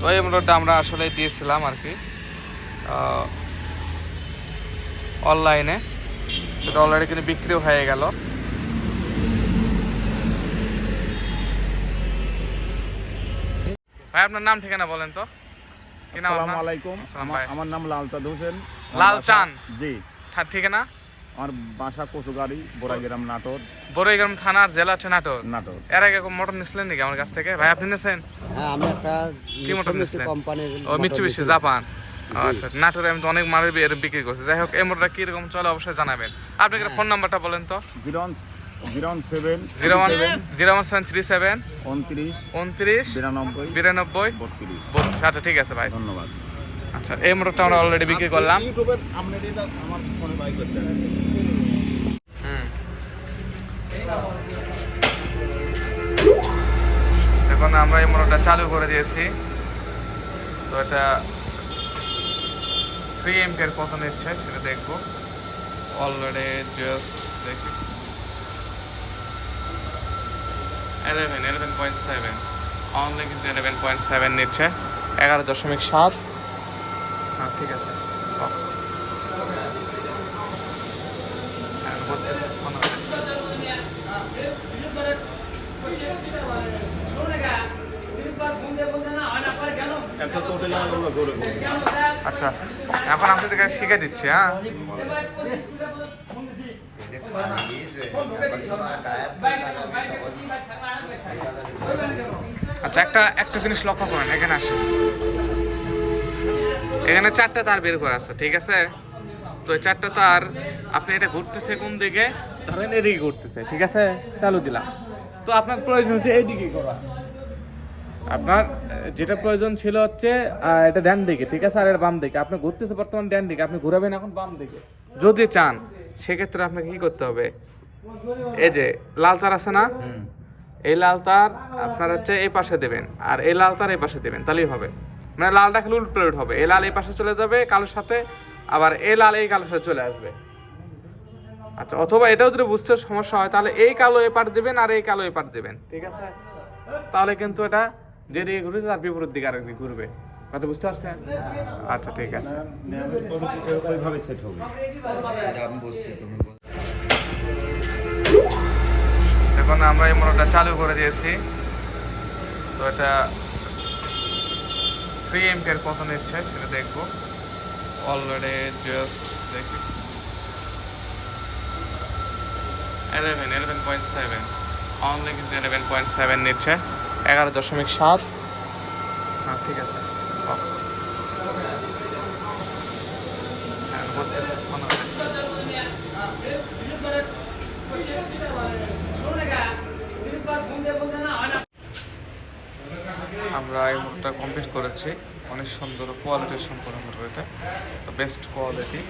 তো এই মোটরটা আমরা আসলে দিয়েছিলাম আর কি অনলাইনে সেটা অলরেডি কিন্তু বিক্রিও হয়ে গেল। ভাই আপনার নাম ঠিকানা বলেন তো। আসসালামু? আলাইকুম। আমার- নাম লালচাঁদ হোসেন। আমার লাল বাসা- চাঁদ? জি। ঠিকানা? আমার বাসা কচুগাড়ি বোরাগ্রাম নাটোর। বড়ইগ্রাম থানার জেলা হচ্ছে নাটোর? নাটোর। এর আগে মোটর নিছিলেন নাকি আমার কাছ থেকে? ভাই আপনি নিয়েছেন হ্যাঁ আমি একটা কি মোটর নিয়েছিলেন? কোম্পানির ও মিচুবিশি জাপান আচ্ছা নাটোরে আমি তো অনেক মালের বিক্রি করছি। যাই হোক এই মোটরটা কীরকম চলে অবশ্যই জানাবেন। আপনি একটা ফোন নাম্বারটা বলেন তো? Zero zero seven zero one zero one seven three seven উনত্রিশ উনত্রিশ বিরানব্বই বিরানব্বই বত্রিশ। বত্রিশ। আচ্ছা ঠিক আছে ভাই। ধন্যবাদ। আচ্ছা এই মোটরটা আমরা অলরেডি বিক্রি করলাম। ইউটিউবের আপনার এটা আমার ফোনে বাই করতে হুম। এখন আমরা এই মোটরটা চালু করে দিয়েছি। তো এটা ফ্রি এম্পিয়ার কত নিচ্ছে সেটা দেখব। অলরেডি জাস্ট দেখি। Eleven eleven point seven only কিন্তু ইলেভেন পয়েন্ট সেভেন নিচ্ছে। এগারো দশমিক সাত। হ্যাঁ ঠিক আছে। হ্যাঁ, আচ্ছা এখন আপনাদেরকে শিখে দিচ্ছি হ্যাঁ। আচ্ছা একটা একটা জিনিস লক্ষ্য করেন এখানে আসেন। এখানে চারটা তার বের করা আছে ঠিক আছে? তো এই চারটা তার আপনি এটা ঘুরতেছে কোন দিকে? ধরেন এদিকে ঘুরতেছে ঠিক আছে? চালু দিলাম। তো আপনার প্রয়োজন হচ্ছে এইদিকে করা আপনার যেটা প্রয়োজন ছিল হচ্ছে এটা ডান দিকে ঠিক আছে? আর এটা বাম দিকে। আপনি ঘুরতেছে বর্তমান ডান দিকে আপনি ঘুরাবেন এখন বাম দিকে। যদি চান সেক্ষেত্রে আপনাকে কি করতে হবে? এই যে লাল তার আছে না? এই লাল তার আপনার হচ্ছে এই পাশে দেবেন। আর এই লাল তার এই পাশে দেবেন তাহলেই হবে। মানে লালটা খেলে উল্ট প্লেট হবে। এই লাল এই পাশে চলে যাবে কালোর সাথে আবার এই লাল এই কালোর সাথে চলে আসবে। আচ্ছা অথবা এটাও যদি বুঝতে সমস্যা হয় তাহলে এই কালো এপার দেবেন আর এই কালো এপার দেবেন ঠিক আছে? তাহলে কিন্তু এটা যেদিকে ঘুরবে তার বিপরীত দিকে আরেক দিকে ঘুরবে। কথা বুঝতে পারছেন? আচ্ছা ঠিক আছে। ওইভাবে সেট হবে এখন আমরা এই মোটরটা চালু করে দিয়েছি। তো এটা ফ্রি এম্পিয়ার কত নিচ্ছে সেটা দেখব। অলরেডি জাস্ট দেখি। Eleven eleven point seven only কিন্তু ইলেভেন পয়েন্ট সেভেন নিচ্ছে। এগারো দশমিক সাত। হ্যাঁ ঠিক আছে। off. হ্যাঁ করতেছে মনে হচ্ছে। আমরা এই মোটরটা কমপ্লিট করেছি। অনেক সুন্দর কোয়ালিটির সম্পূর্ণ মোটর এটা। তো বেস্ট কোয়ালিটি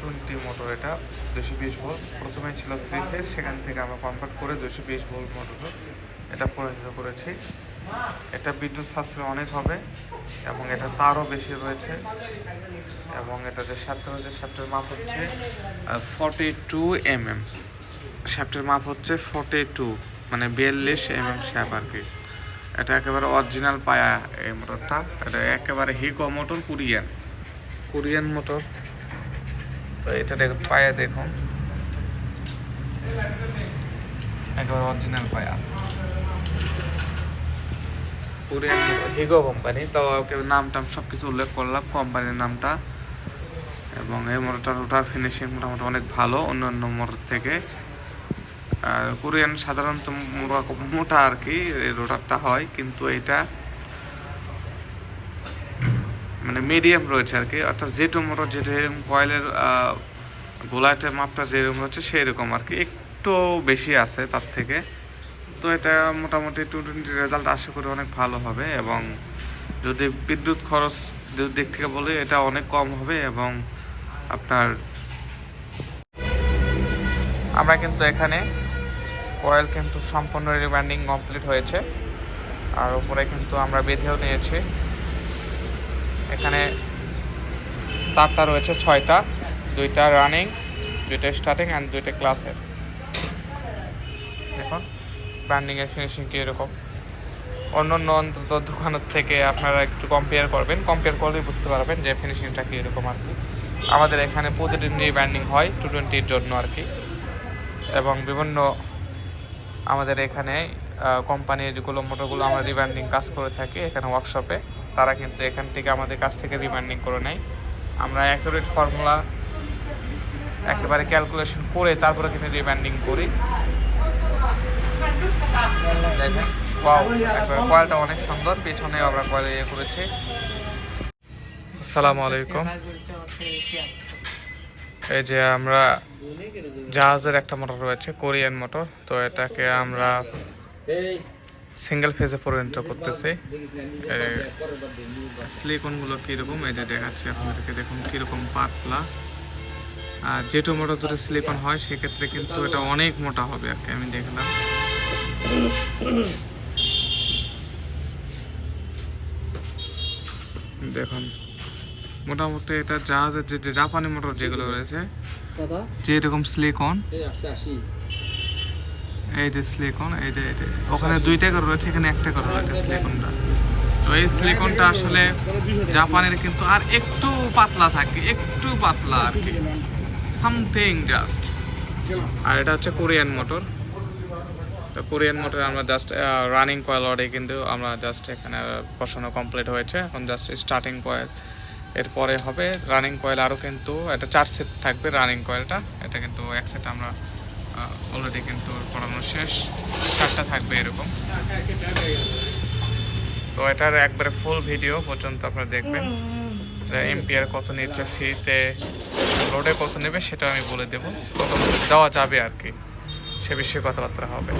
টোয়েন্টি মোটর এটা দুশো বিশ ভোল প্রথমে ছিল থ্রি ফেজ সেখান থেকে আমরা কনভার্ট করে দুশো বিশ ভোল মোটর এটা পরিণত করেছি। এটা বিদ্যুৎ সাশ্রয় অনেক হবে এবং এটা তারও বেশি রয়েছে এবং এটা যে শ্যাপ্টার রয়েছে শ্যাপ্টার মাপ হচ্ছে ফর্টি টু এম এম শ্যাপ্টের মাপ হচ্ছে ফর্টি টু মানে বিয়াল্লিশ এম এম শ্যাপ আর কি। এটা একেবারে অরিজিনাল পায়া এই মোটরটা এটা একেবারে হিকো মোটর কোরিয়ান কোরিয়ান মোটর তো এটা দেখুন পায়া দেখুন। একেবারে অরিজিনাল পায়া। হিগো কোম্পানি তো নাম টাম সব কিছু উল্লেখ করলাম কোম্পানির নামটা। এবং এই মোটরটার রোটার ফিনিশিং মোটামুটি অনেক ভালো অন্য অন্য মোটর থেকে। কোরিয়ান সাধারণত মোটা আর কি রোটারটা হয়, কিন্তু এটা মানে মিডিয়াম রয়েছে আর কি। অর্থাৎ যেটু মোটর যেটা এরকম কয়েলের গোলাটের মাপটা যেরকম হচ্ছে সেই রকম আর কি। একটু বেশি আছে তার থেকে। তো এটা মোটামুটি টু টোয়েন্টি রেজাল্ট আশা করি অনেক ভালো হবে এবং যদি বিদ্যুৎ খরচ দিক থেকে বলি, এটা অনেক কম হবে এবং আপনার আমরা কিন্তু এখানে কয়েল কিন্তু সম্পূর্ণ রিব্যান্ডিং কমপ্লিট হয়েছে। আর উপরে কিন্তু আমরা বেঁধেও নিয়েছি। এখানে তারটা রয়েছে ছয়টা, দুইটা রানিং দুইটা স্টার্টিং অ্যান্ড দুইটা ক্লাসের দেখুন ব্র্যান্ডিংয়ের ফিনিশিং কী এরকম অন্য অন্য অন্তত দোকানের থেকে আপনারা একটু কম্পেয়ার করবেন। কম্পেয়ার করলেই বুঝতে পারবেন যে ফিনিশিংটা কী এরকম আর কি। আমাদের এখানে প্রতিদিন রিব্যান্ডিং হয় টু টোয়েন্টির জন্য আর কি। এবং বিভিন্ন আমাদের এখানে কোম্পানির যেগুলো মোটরগুলো আমরা রিব্যান্ডিং কাজ করে থাকি এখানে ওয়ার্কশপে তারা কিন্তু এখান থেকে আমাদের কাছ থেকে রিব্যান্ডিং করে নেয়। আমরা অ্যাকুরেট ফর্মুলা একেবারে ক্যালকুলেশন করে তারপরে কিন্তু রিব্যান্ডিং করি। দেখেন কয়েলটা অনেক সুন্দর, পিছনে আমরা কয়েল ইয়ে করেছি। আসসালামু আলাইকুম। এই যে আমরা জাহাজের একটা মোটর রয়েছে, কোরিয়ান মোটর। তো এটাকে আমরা সিঙ্গেল ফেজে পরিণত করতেছি। সিলিকনগুলো কীরকম, এই যে দেখাচ্ছি আপনাদেরকে, দেখুন কীরকম পাতলা। আর যেটু মোটর যদি সিলিকন হয়, সেক্ষেত্রে কিন্তু এটা অনেক মোটা হবে আর আমি দেখলাম। দেখুন মোটামুটি এটা জাহাজের যে জাপানি মোটর যেগুলো রয়েছে যেরকম স্লিকন এই যে স্লিকন এই যে ওখানে দুইটা করে রয়েছে এখানে একটা করে রয়েছে স্লিকনটা তো এই স্লিকনটা আসলে জাপানের কিন্তু আর একটু পাতলা থাকে একটু পাতলা আর কি। সামথিং জাস্ট আর এটা হচ্ছে কোরিয়ান মোটর। তো কোরিয়ান মোটর আমরা জাস্ট রানিং কয়েল অর্ডে কিন্তু আমরা জাস্ট এখানে বসানো কমপ্লিট হয়েছে। এখন জাস্ট স্টার্টিং কয়েল এরপরে হবে রানিং কয়েল আরও কিন্তু এটা চার সেট থাকবে রানিং কয়েলটা এটা কিন্তু এক সেট আমরা অলরেডি কিন্তু পড়ানো শেষ। চারটা থাকবে এরকম। তো এটার একবারে ফুল ভিডিও পর্যন্ত আপনারা দেখবেন। এমপিআর কত নিচ্ছে ফ্রিতে লোডে কত নেবে সেটা আমি বলে দেবো। কত দেওয়া যাবে আর কি। সে বিষয়ে কথাবার্তা হবে।